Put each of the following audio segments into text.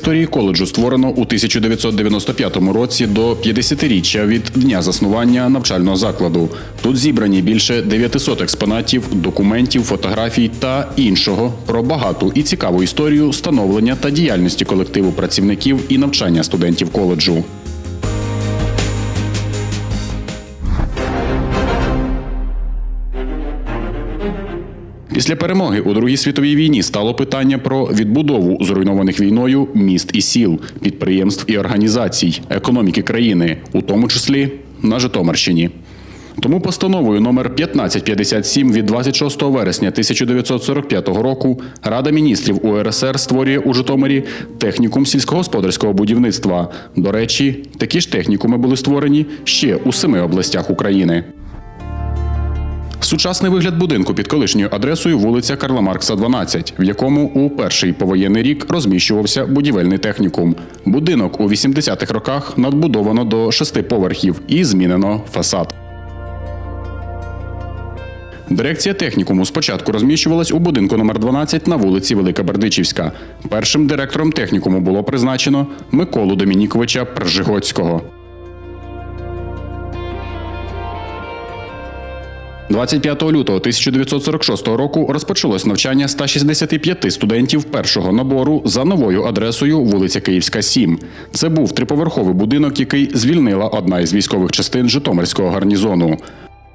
Історії коледжу створено у 1995 році до 50-річчя від дня заснування навчального закладу. Тут зібрані більше 900 експонатів, документів, фотографій та іншого про багату і цікаву історію становлення та діяльності колективу працівників і навчання студентів коледжу. Після перемоги у Другій світовій війні стало питання про відбудову зруйнованих війною міст і сіл, підприємств і організацій, економіки країни, у тому числі на Житомирщині. Тому постановою номер 1557 від 26 вересня 1945 року Рада міністрів УРСР створює у Житомирі технікум сільськогосподарського будівництва. До речі, такі ж технікуми були створені ще у семи областях України. Сучасний вигляд будинку під колишньою адресою вулиця Карла Маркса, 12, в якому у перший повоєнний рік розміщувався будівельний технікум. Будинок у 80-х роках надбудовано до шести поверхів і змінено фасад. Дирекція технікуму спочатку розміщувалась у будинку номер 12 на вулиці Велика Бердичівська. Першим директором технікуму було призначено Миколу Домініковича Пржигоцького. 25 лютого 1946 року розпочалось навчання 165 студентів першого набору за новою адресою вулиця Київська, 7. Це був триповерховий будинок, який звільнила одна із військових частин Житомирського гарнізону.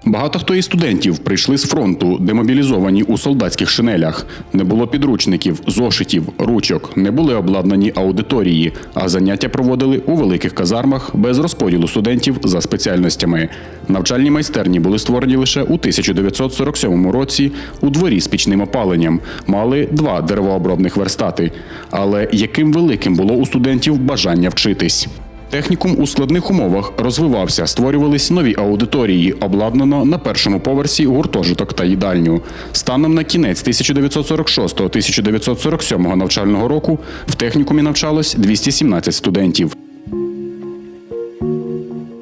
Багато хто із студентів прийшли з фронту, демобілізовані у солдатських шинелях. Не було підручників, зошитів, ручок, не були обладнані аудиторії, а заняття проводили у великих казармах без розподілу студентів за спеціальностями. Навчальні майстерні були створені лише у 1947 році у дворі з пічним опаленням. Мали два деревообробних верстати. Але яким великим було у студентів бажання вчитись? Технікум у складних умовах розвивався, створювались нові аудиторії, обладнано на першому поверсі гуртожиток та їдальню. Станом на кінець 1946-1947 навчального року в технікумі навчалось 217 студентів.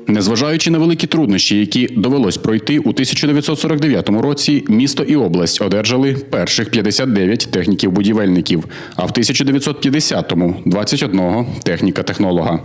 Незважаючи на великі труднощі, які довелось пройти у 1949 році, місто і область одержали перших 59 техніків-будівельників, а в 1950-му – 21 техніка-технолога.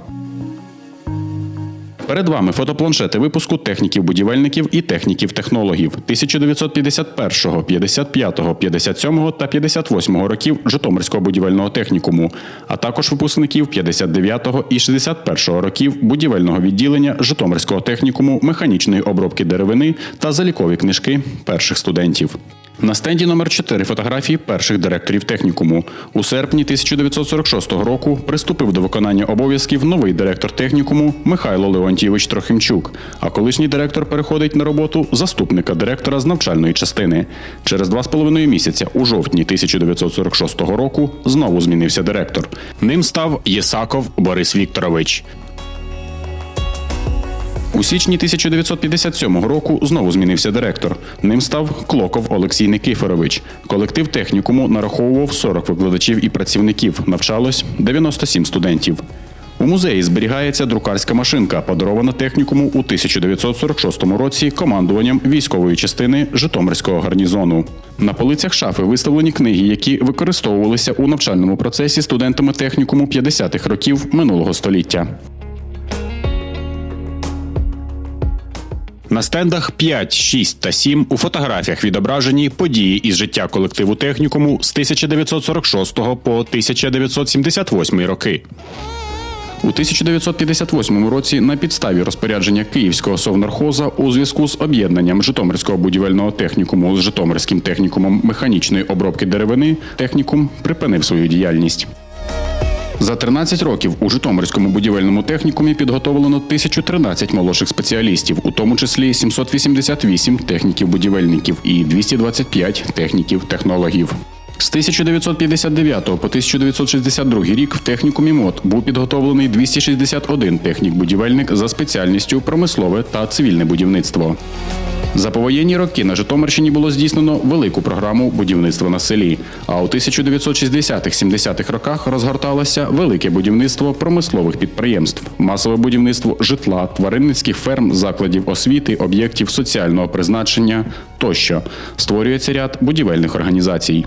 Перед вами фотопланшети випуску техніків-будівельників і техніків-технологів 1951, 55, 57 та 58 років Житомирського будівельного технікуму, а також випускників 59 і 61 років будівельного відділення Житомирського технікуму механічної обробки деревини та залікові книжки перших студентів. На стенді номер 4 фотографії перших директорів технікуму. У серпні 1946 року приступив до виконання обов'язків новий директор технікуму Михайло Леонтійович Трохимчук. А колишній директор переходить на роботу заступника директора з навчальної частини. Через два з половиною місяця, у жовтні 1946 року, знову змінився директор. Ним став Єсаков Борис Вікторович. У січні 1957 року знову змінився директор. Ним став Клоков Олексій Никифорович. Колектив технікуму нараховував 40 викладачів і працівників. Навчалось 97 студентів. У музеї зберігається друкарська машинка, подарована технікуму у 1946 році командуванням військової частини Житомирського гарнізону. На полицях шафи виставлені книги, які використовувалися у навчальному процесі студентами технікуму 50-х років минулого століття. На стендах 5, 6 та 7 у фотографіях відображені події із життя колективу технікуму з 1946 по 1978 роки. У 1958 році на підставі розпорядження Київського совнархоза у зв'язку з об'єднанням Житомирського будівельного технікуму з Житомирським технікумом механічної обробки деревини технікум припинив свою діяльність. За 13 років у Житомирському будівельному технікумі підготовлено 1013 молодших спеціалістів, у тому числі 788 техніків-будівельників і 225 техніків-технологів. З 1959 по 1962 рік в технікумі МОД був підготовлений 261 технік-будівельник за спеціальністю промислове та цивільне будівництво. За повоєнні роки на Житомирщині було здійснено велику програму будівництва на селі. А у 1960-70-х роках розгорталося велике будівництво промислових підприємств, масове будівництво житла, тваринницьких ферм, закладів освіти, об'єктів соціального призначення тощо створюється ряд будівельних організацій.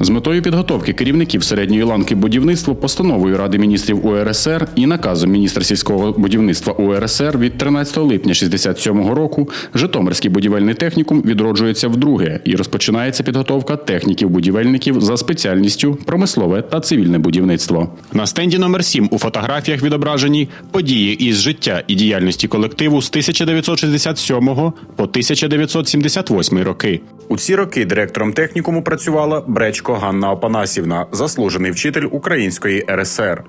З метою підготовки керівників середньої ланки будівництва постановою Ради міністрів УРСР і наказом міністра сільського будівництва УРСР від 13 липня 67 року Житомирський будівельний технікум відроджується вдруге і розпочинається підготовка техніків-будівельників за спеціальністю промислове та цивільне будівництво. На стенді номер 7 у фотографіях відображені події із життя і діяльності колективу з 1967 по 1978 роки. У ці роки директором технікуму працювала Бречко Ганна Опанасівна, заслужений вчитель Української РСР.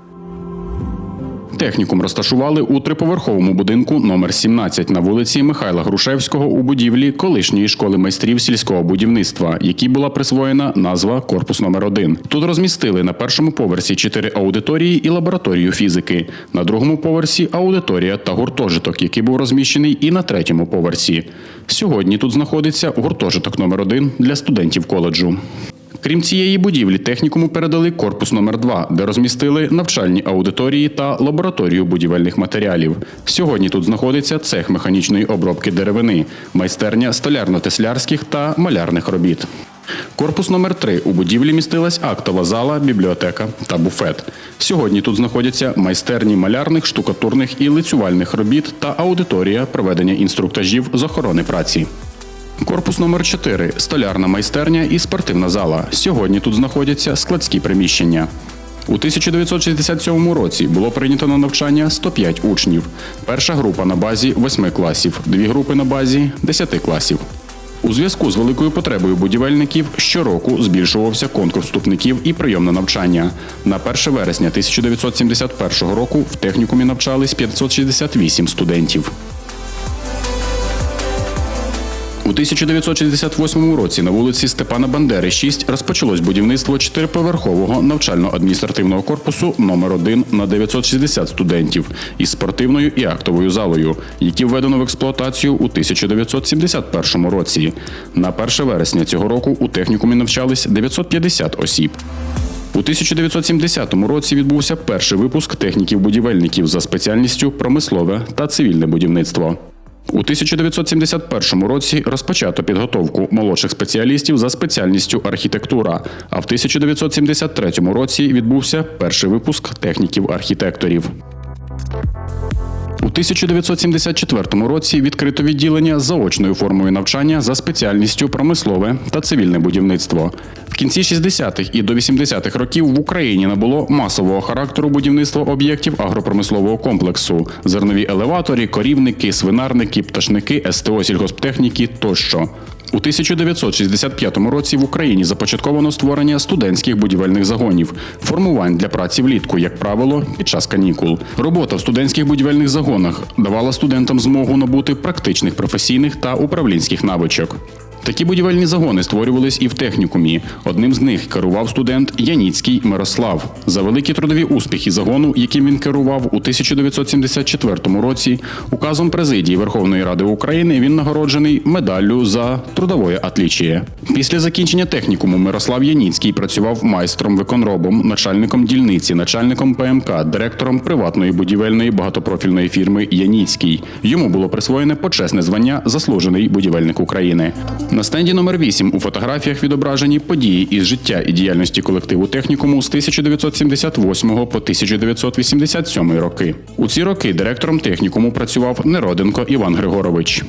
Технікум розташували у триповерховому будинку номер 17 на вулиці Михайла Грушевського у будівлі колишньої школи майстрів сільського будівництва, якій була присвоєна назва Корпус номер 1 Тут розмістили на першому поверсі чотири аудиторії і лабораторію фізики. На другому поверсі аудиторія та гуртожиток, який був розміщений і на третьому поверсі. Сьогодні тут знаходиться гуртожиток номер 1 для студентів коледжу. Крім цієї будівлі, технікуму передали корпус номер 2 де розмістили навчальні аудиторії та лабораторію будівельних матеріалів. Сьогодні тут знаходиться цех механічної обробки деревини, майстерня столярно-теслярських та малярних робіт. Корпус номер 3 у будівлі містилась актова зала, бібліотека та буфет. Сьогодні тут знаходяться майстерні малярних, штукатурних і лицювальних робіт та аудиторія проведення інструктажів з охорони праці. Корпус номер 4 столярна майстерня і спортивна зала. Сьогодні тут знаходяться складські приміщення. У 1967 році було прийнято на навчання 105 учнів. Перша група на базі 8 класів, дві групи на базі 10 класів. У зв'язку з великою потребою будівельників щороку збільшувався конкурс вступників і прийом на навчання. На 1 вересня 1971 року в технікумі навчались 568 студентів. У 1968 році на вулиці Степана Бандери, 6 розпочалось будівництво чотириповерхового навчально-адміністративного корпусу номер 1 на 960 студентів із спортивною і актовою залою, які введено в експлуатацію у 1971 році. На 1 вересня цього року у технікумі навчались 950 осіб. У 1970 році відбувся перший випуск техніків-будівельників за спеціальністю промислове та цивільне будівництво. У 1971 році розпочато підготовку молодших спеціалістів за спеціальністю архітектура. А в 1973 році відбувся перший випуск техніків-архітекторів. У 1974 році відкрито відділення заочною формою навчання за спеціальністю промислове та цивільне будівництво. В кінці 60-х і до 80-х років в Україні набуло масового характеру будівництво об'єктів агропромислового комплексу: зернові елеваторі, корівники, свинарники, пташники, СТО сільгосптехніки тощо. У 1965 році в Україні започатковано створення студентських будівельних загонів, формувань для праці влітку, як правило, під час канікул. Робота в студентських будівельних загонах давала студентам змогу набути практичних професійних та управлінських навичок. Такі будівельні загони створювались і в технікумі. Одним з них керував студент Яніцький Мирослав. За великі трудові успіхи загону, яким він керував у 1974 році, указом президії Верховної Ради України він нагороджений медаллю за трудової атлічіє. Після закінчення технікуму Мирослав Яніцький працював майстром виконробом, начальником дільниці, начальником ПМК, директором приватної будівельної багатопрофільної фірми Яніцький. Йому було присвоєне почесне звання Заслужений будівельник України. На стенді номер 8 у фотографіях відображені події із життя і діяльності колективу технікуму з 1978 по 1987 роки. У ці роки директором технікуму працював Нероденко Іван Григорович.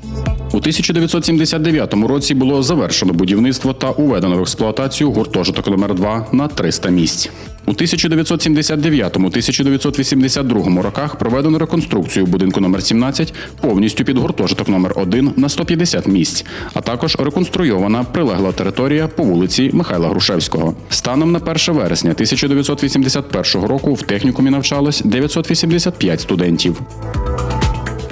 У 1979 році було завершено будівництво та уведено в експлуатацію гуртожиток номер 2 на 300 місць. У 1979-1982 роках проведено реконструкцію будинку номер 17 повністю під гуртожиток номер 1 на 150 місць, а також реконструйована прилегла територія по вулиці Михайла Грушевського. Станом на 1 вересня 1981 року в технікумі навчалось 985 студентів.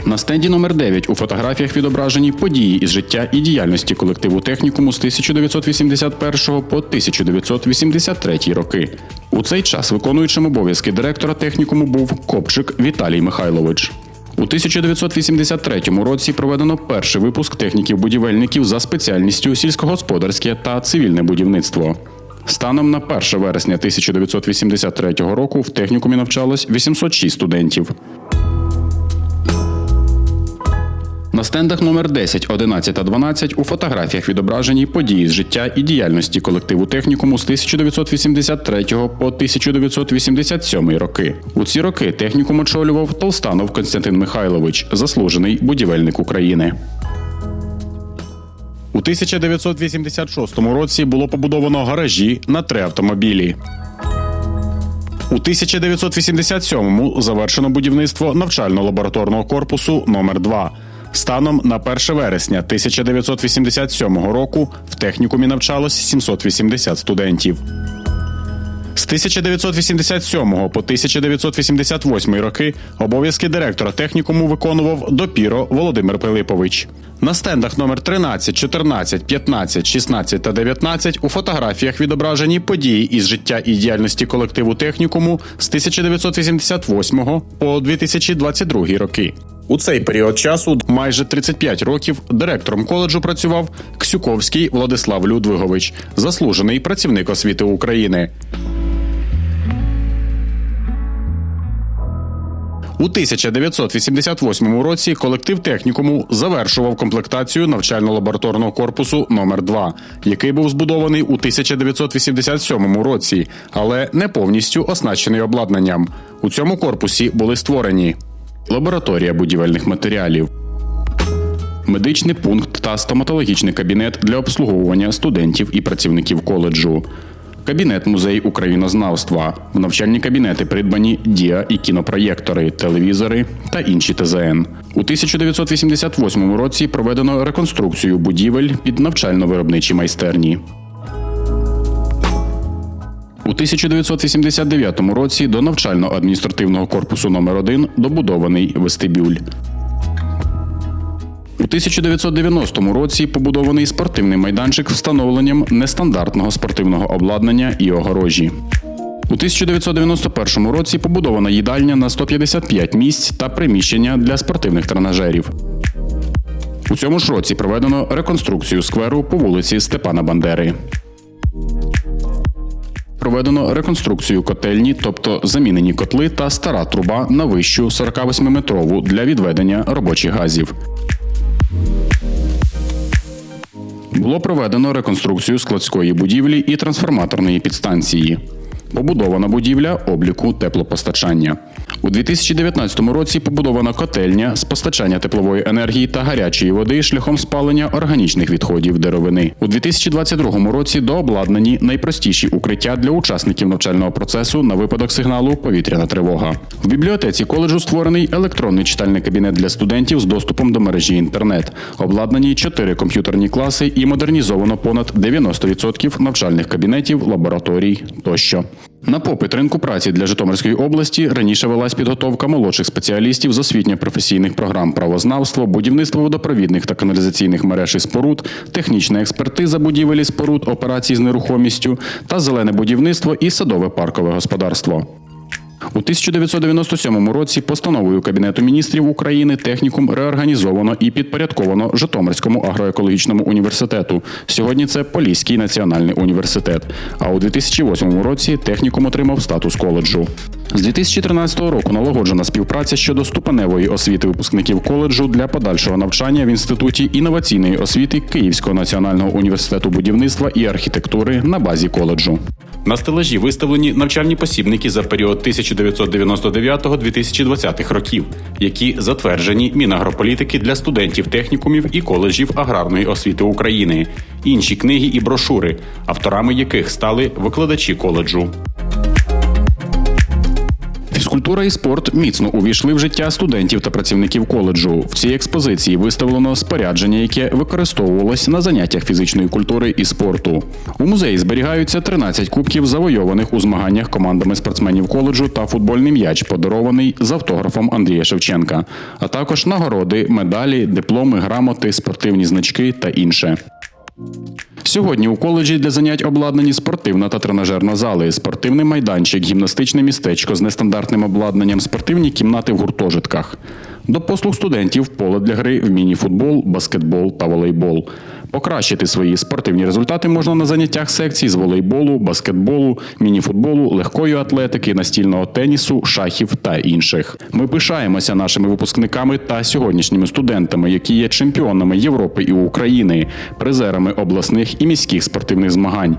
На стенді номер 9 у фотографіях відображені події із життя і діяльності колективу технікуму з 1981 по 1983 роки. У цей час виконуючим обов'язки директора технікуму був Копчик Віталій Михайлович. У 1983 році проведено перший випуск техніків-будівельників за спеціальністю сільськогосподарське та цивільне будівництво. Станом на 1 вересня 1983 року в технікумі навчалось 806 студентів. На стендах номер 10, 11 та 12 у фотографіях відображені події з життя і діяльності колективу технікуму з 1983 по 1987 роки. У ці роки технікум очолював Толстанов Константин Михайлович, заслужений будівельник України. У 1986 році було побудовано гаражі на три автомобілі. У 1987-му завершено будівництво навчально-лабораторного корпусу номер 2 Станом на 1 вересня 1987 року в технікумі навчалось 780 студентів. З 1987 по 1988 роки обов'язки директора технікуму виконував допіро Володимир Пилипович. На стендах номер 13, 14, 15, 16 та 19 у фотографіях відображені події із життя і діяльності колективу технікуму з 1988 по 2022 роки. У цей період часу, майже 35 років, директором коледжу працював Ксюковський Владислав Людвигович, заслужений працівник освіти України. У 1988 році колектив технікуму завершував комплектацію навчально-лабораторного корпусу номер 2 який був збудований у 1987 році, але не повністю оснащений обладнанням. У цьому корпусі були створені лабораторія будівельних матеріалів, медичний пункт та стоматологічний кабінет для обслуговування студентів і працівників коледжу. Кабінет музей українознавства. В навчальні кабінети придбані діа і кінопроєктори, телевізори та інші ТЗН. У 1988 році проведено реконструкцію будівель під навчально-виробничі майстерні. У 1989 році до навчально-адміністративного корпусу номер 1 добудований вестибюль. У 1990 році побудований спортивний майданчик встановленням нестандартного спортивного обладнання і огорожі. У 1991 році побудована їдальня на 155 місць та приміщення для спортивних тренажерів. У цьому ж році проведено реконструкцію скверу по вулиці Степана Бандери. Проведено реконструкцію котельні, тобто замінені котли та стара труба на вищу 48-метрову для відведення робочих газів. Було проведено реконструкцію складської будівлі і трансформаторної підстанції. Побудована будівля обліку теплопостачання. У 2019 році побудована котельня з постачання теплової енергії та гарячої води шляхом спалення органічних відходів деревини. У 2022 році дообладнані найпростіші укриття для учасників навчального процесу на випадок сигналу повітряна тривога. В бібліотеці коледжу створений електронний читальний кабінет для студентів з доступом до мережі інтернет. Обладнані чотири комп'ютерні класи і модернізовано понад 90% навчальних кабінетів, лабораторій тощо. На попит ринку праці для Житомирської області раніше велась підготовка молодших спеціалістів з освітньо-професійних програм правознавство, будівництво водопровідних та каналізаційних мереж і споруд, технічна експертиза будівель і споруд, операцій з нерухомістю та зелене будівництво і садове паркове господарство. У 1997 році постановою Кабінету міністрів України технікум реорганізовано і підпорядковано Житомирському агроекологічному університету. Сьогодні це Поліський національний університет. А у 2008 році технікум отримав статус коледжу. З 2013 року налагоджена співпраця щодо ступеневої освіти випускників коледжу для подальшого навчання в інституті інноваційної освіти Київського національного університету будівництва і архітектури на базі коледжу. На стелажі виставлені навчальні посібники за період 1999-2020 років, які затверджені Мінагрополітики для студентів технікумів і коледжів аграрної освіти України, інші книги і брошури, авторами яких стали викладачі коледжу. Фізкультура і спорт міцно увійшли в життя студентів та працівників коледжу. В цій експозиції виставлено спорядження, яке використовувалось на заняттях фізичної культури і спорту. У музеї зберігаються 13 кубків, завойованих у змаганнях командами спортсменів коледжу та футбольний м'яч, подарований з автографом Андрія Шевченка, а також нагороди, медалі, дипломи, грамоти, спортивні значки та інше. Сьогодні у коледжі для занять обладнані спортивна та тренажерна зали, спортивний майданчик, гімнастичне містечко з нестандартним обладнанням, спортивні кімнати в гуртожитках. До послуг студентів поле для гри в міні-футбол, баскетбол та волейбол. Покращити свої спортивні результати можна на заняттях секцій з волейболу, баскетболу, міні-футболу, легкої атлетики, настільного тенісу, шахів та інших. Ми пишаємося нашими випускниками та сьогоднішніми студентами, які є чемпіонами Європи і України, призерами обласних і міських спортивних змагань.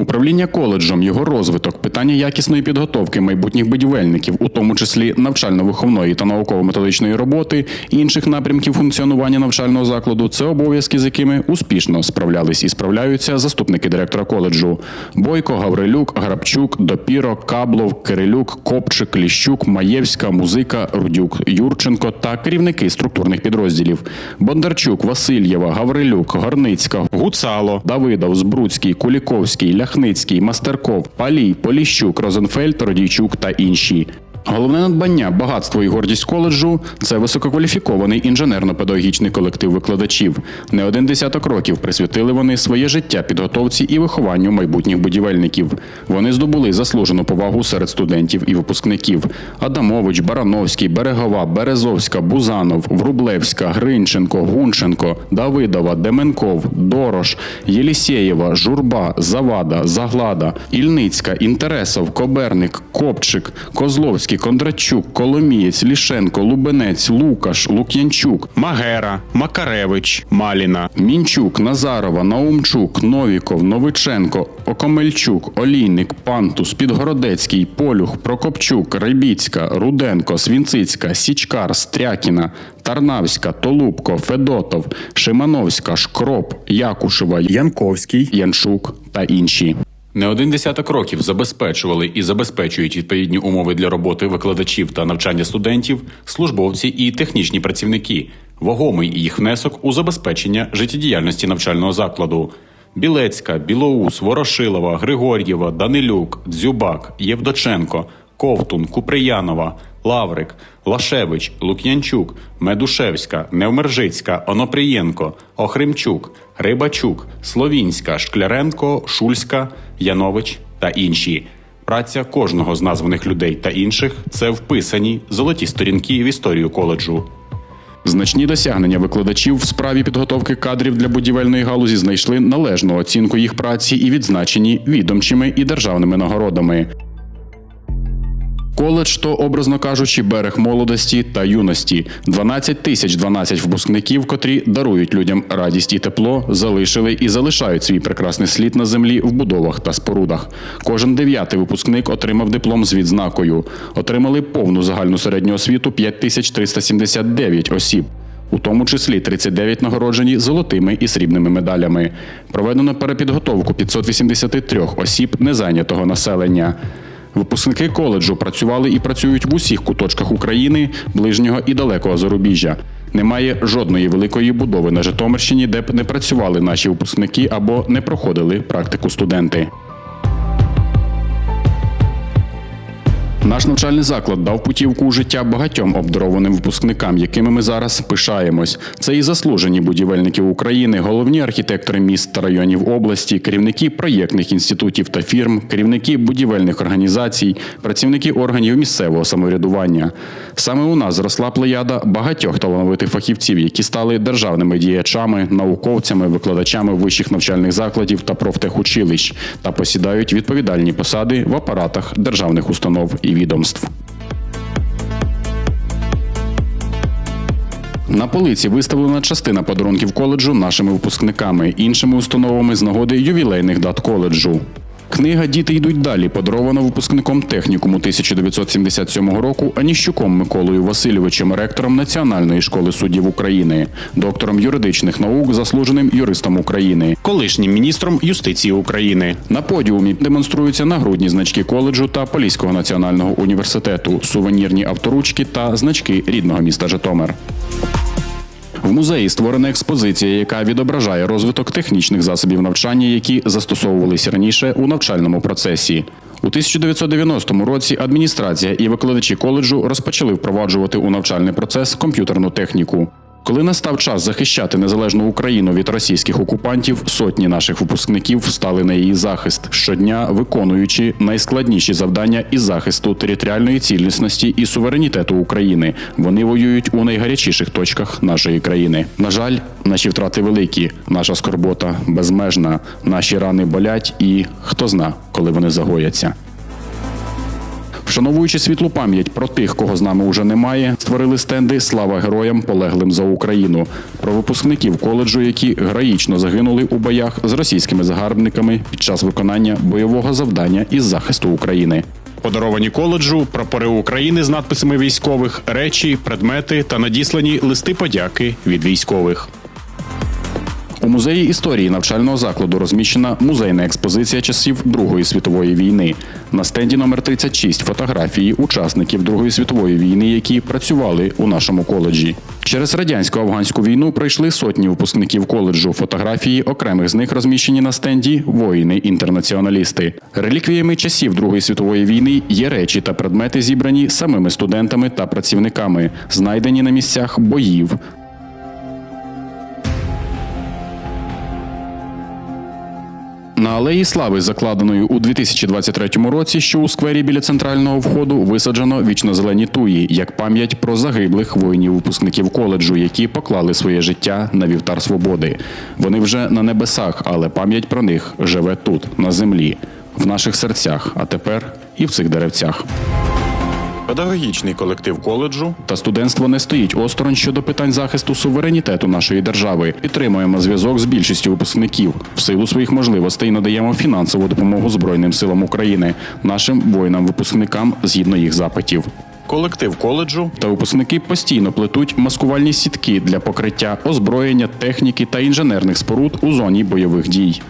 Управління коледжем, його розвиток, питання якісної підготовки майбутніх будівельників, у тому числі навчально-виховної та науково-методичної роботи, інших напрямків функціонування навчального закладу це обов'язки, з якими успішно справлялись і справляються заступники директора коледжу: Бойко, Гаврилюк, Грабчук, Допіро, Каблов, Кирилюк, Копчик, Ліщук, Маєвська, Музика, Рудюк, Юрченко та керівники структурних підрозділів: Бондарчук, Васильєва, Гаврилюк, Горницька, Гуцало, Давидов, Збруцький, Куліковський, Ляхницький, Мастерков, Палій, Поліщук, Розенфельд, Родійчук та інші. Головне надбання, багатство і гордість коледжу це висококваліфікований інженерно-педагогічний колектив викладачів. Не один десяток років присвятили вони своє життя підготовці і вихованню майбутніх будівельників. Вони здобули заслужену повагу серед студентів і випускників: Адамович, Барановський, Берегова, Березовська, Бузанов, Врублевська, Гринченко, Гунченко, Давидова, Деменков, Дорош, Єлісєєва, Журба, Завада, Заглада, Ільницька, Інтересов, Коберник, Копчик, Козловський, Кондрачук, Коломієць, Лішенко, Лубенець, Лукаш, Лук'янчук, Магера, Макаревич, Маліна, Мінчук, Назарова, Наумчук, Новіков, Новиченко, Окомельчук, Олійник, Пантус, Підгородецький, Полюх, Прокопчук, Рибіцька, Руденко, Свінцицька, Січкар, Стрякіна, Тарнавська, Толубко, Федотов, Шимановська, Шкроп, Якушева, Янковський, Яншук та інші. Не один десяток років забезпечували і забезпечують відповідні умови для роботи викладачів та навчання студентів, службовці і технічні працівники, вагомий їх внесок у забезпечення життєдіяльності навчального закладу. Білецька, Білоус, Ворошилова, Григор'єва, Данилюк, Дзюбак, Євдоченко, Ковтун, Куприянова, Лаврик, Лашевич, Лук'янчук, Медушевська, Невмержицька, Онопрієнко, Охримчук, Рибачук, Словінська, Шкляренко, Шульська, Янович та інші. Праця кожного з названих людей та інших це вписані золоті сторінки в історію коледжу. Значні досягнення викладачів в справі підготовки кадрів для будівельної галузі знайшли належну оцінку їх праці і відзначені відомчими і державними нагородами. Коледж то, образно кажучи, берег молодості та юності. 12 тисяч 12 випускників, котрі дарують людям радість і тепло, залишили і залишають свій прекрасний слід на землі в будовах та спорудах. Кожен дев'ятий випускник отримав диплом з відзнакою. Отримали повну загальну середню освіту 5379 осіб. У тому числі 39 нагороджені золотими і срібними медалями. Проведено перепідготовку 583 осіб незайнятого населення. Випускники коледжу працювали і працюють в усіх куточках України, ближнього і далекого зарубіжжя. Немає жодної великої будови на Житомирщині, де б не працювали наші випускники або не проходили практику студенти. Наш навчальний заклад дав путівку у життя багатьом обдарованим випускникам, якими ми зараз пишаємось. Це і заслужені будівельники України, головні архітектори міст та районів області, керівники проєктних інститутів та фірм, керівники будівельних організацій, працівники органів місцевого самоврядування. Саме у нас зросла плеяда багатьох талановитих фахівців, які стали державними діячами, науковцями, викладачами вищих навчальних закладів та профтехучилищ та посідають відповідальні посади в апаратах державних установ і відомств. На полиці виставлена частина подарунків коледжу нашими випускниками, іншими установами з нагоди ювілейних дат коледжу. Книга Діти йдуть далі подарована випускником технікуму 1977 року Аніщуком Миколою Васильовичем, ректором Національної школи суддів України, доктором юридичних наук, заслуженим юристом України, колишнім міністром юстиції України. На подіумі демонструються нагрудні значки коледжу та Поліського національного університету, сувенірні авторучки та значки рідного міста Житомир. В музеї створена експозиція, яка відображає розвиток технічних засобів навчання, які застосовувалися раніше у навчальному процесі. У 1990 році адміністрація і викладачі коледжу розпочали впроваджувати у навчальний процес комп'ютерну техніку. Коли настав час захищати незалежну Україну від російських окупантів, сотні наших випускників стали на її захист, щодня виконуючи найскладніші завдання із захисту територіальної цілісності і суверенітету України. Вони воюють у найгарячіших точках нашої країни. На жаль, наші втрати великі, наша скорбота безмежна, наші рани болять, і хто зна, коли вони загояться. Вшановуючи світлу пам'ять про тих, кого з нами уже немає, створили стенди Слава героям, полеглим за Україну, про випускників коледжу, які героїчно загинули у боях з російськими загарбниками під час виконання бойового завдання із захисту України. Подаровані коледжу прапори України з надписами військових, речі, предмети та надіслані листи подяки від військових. У музеї історії навчального закладу розміщена музейна експозиція часів Другої світової війни. На стенді номер 36 фотографії учасників Другої світової війни, які працювали у нашому коледжі. Через радянсько-афганську війну пройшли сотні випускників коледжу. Фотографії окремих з них розміщені на стенді воїни-інтернаціоналісти. Реліквіями часів Другої світової війни є речі та предмети, зібрані самими студентами та працівниками, знайдені на місцях боїв, На алеї слави, закладеної у 2023 році, що у сквері біля центрального входу висаджено вічно-зелені туї як пам'ять про загиблих воїнів-випускників коледжу, які поклали своє життя на вівтар свободи. Вони вже на небесах, але пам'ять про них живе тут, на землі, в наших серцях, а тепер і в цих деревцях. Педагогічний колектив коледжу та студентство не стоїть осторонь щодо питань захисту суверенітету нашої держави. Підтримуємо зв'язок з більшістю випускників. В силу своїх можливостей надаємо фінансову допомогу Збройним силам України, нашим воїнам-випускникам згідно їх запитів. Колектив коледжу та випускники постійно плетуть маскувальні сітки для покриття озброєння, техніки та інженерних споруд у зоні бойових дій.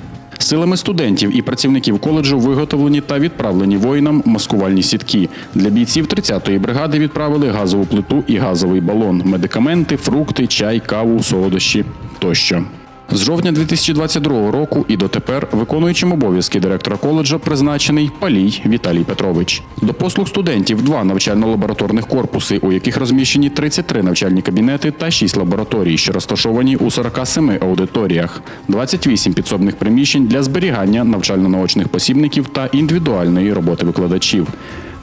Силами студентів і працівників коледжу виготовлені та відправлені воїнам маскувальні сітки. Для бійців 30-ї бригади відправили газову плиту і газовий балон, медикаменти, фрукти, чай, каву, солодощі тощо. З жовтня 2022 року і дотепер виконуючим обов'язки директора коледжа призначений Палій Віталій Петрович. До послуг студентів два навчально-лабораторних корпуси, у яких розміщені 33 навчальні кабінети та 6 лабораторій, що розташовані у 47 аудиторіях, 28 підсобних приміщень для зберігання навчально-наочних посібників та індивідуальної роботи викладачів.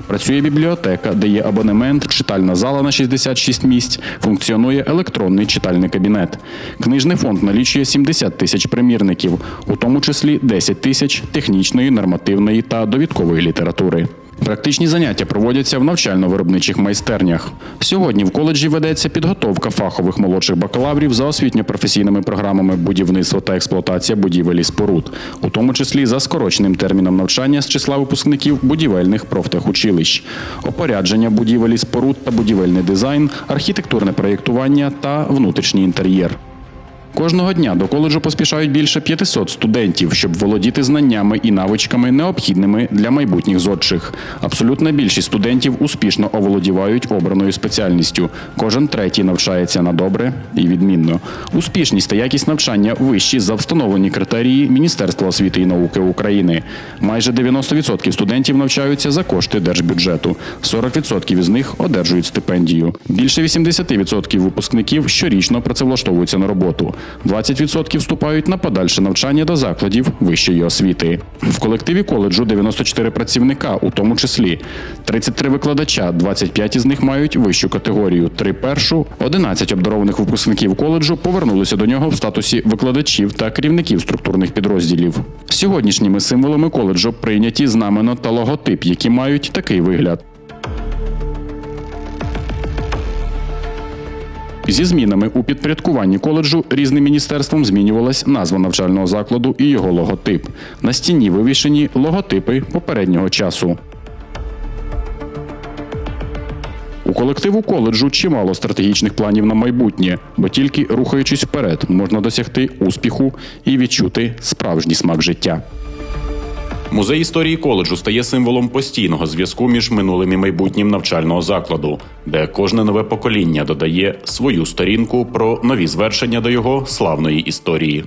Працює бібліотека, де є абонемент, читальна зала на 66 місць, функціонує електронний читальний кабінет. Книжний фонд налічує 70 тисяч примірників, у тому числі 10 тисяч технічної, нормативної та довідкової літератури. Практичні заняття проводяться в навчально-виробничих майстернях. Сьогодні в коледжі ведеться підготовка фахових молодших бакалаврів за освітньо-професійними програмами будівництва та експлуатація будівель і споруд, у тому числі за скороченим терміном навчання з числа випускників будівельних профтехучилищ, опорядження будівель і споруд та будівельний дизайн, архітектурне проєктування та внутрішній інтер'єр. Кожного дня до коледжу поспішають більше 500 студентів, щоб володіти знаннями і навичками, необхідними для майбутніх зодчих. Абсолютна більшість студентів успішно оволодівають обраною спеціальністю. Кожен третій навчається на добре і відмінно. Успішність та якість навчання вищі за встановлені критерії Міністерства освіти і науки України. Майже 90% студентів навчаються за кошти держбюджету. 40% із них одержують стипендію. Більше 80% випускників щорічно працевлаштовуються на роботу. 20% вступають на подальше навчання до закладів вищої освіти. В колективі коледжу 94 працівника, у тому числі 33 викладача, 25 із них мають вищу категорію, 3 першу, 11 обдарованих випускників коледжу повернулися до нього в статусі викладачів та керівників структурних підрозділів. Сьогоднішніми символами коледжу прийняті знамено та логотип, які мають такий вигляд. Зі змінами у підпорядкуванні коледжу різним міністерством змінювалась назва навчального закладу і його логотип. На стіні вивішені логотипи попереднього часу. У колективу коледжу чимало стратегічних планів на майбутнє, бо тільки рухаючись вперед, можна досягти успіху і відчути справжній смак життя. Музей історії коледжу стає символом постійного зв'язку між минулим і майбутнім навчального закладу, де кожне нове покоління додає свою сторінку про нові звершення до його славної історії.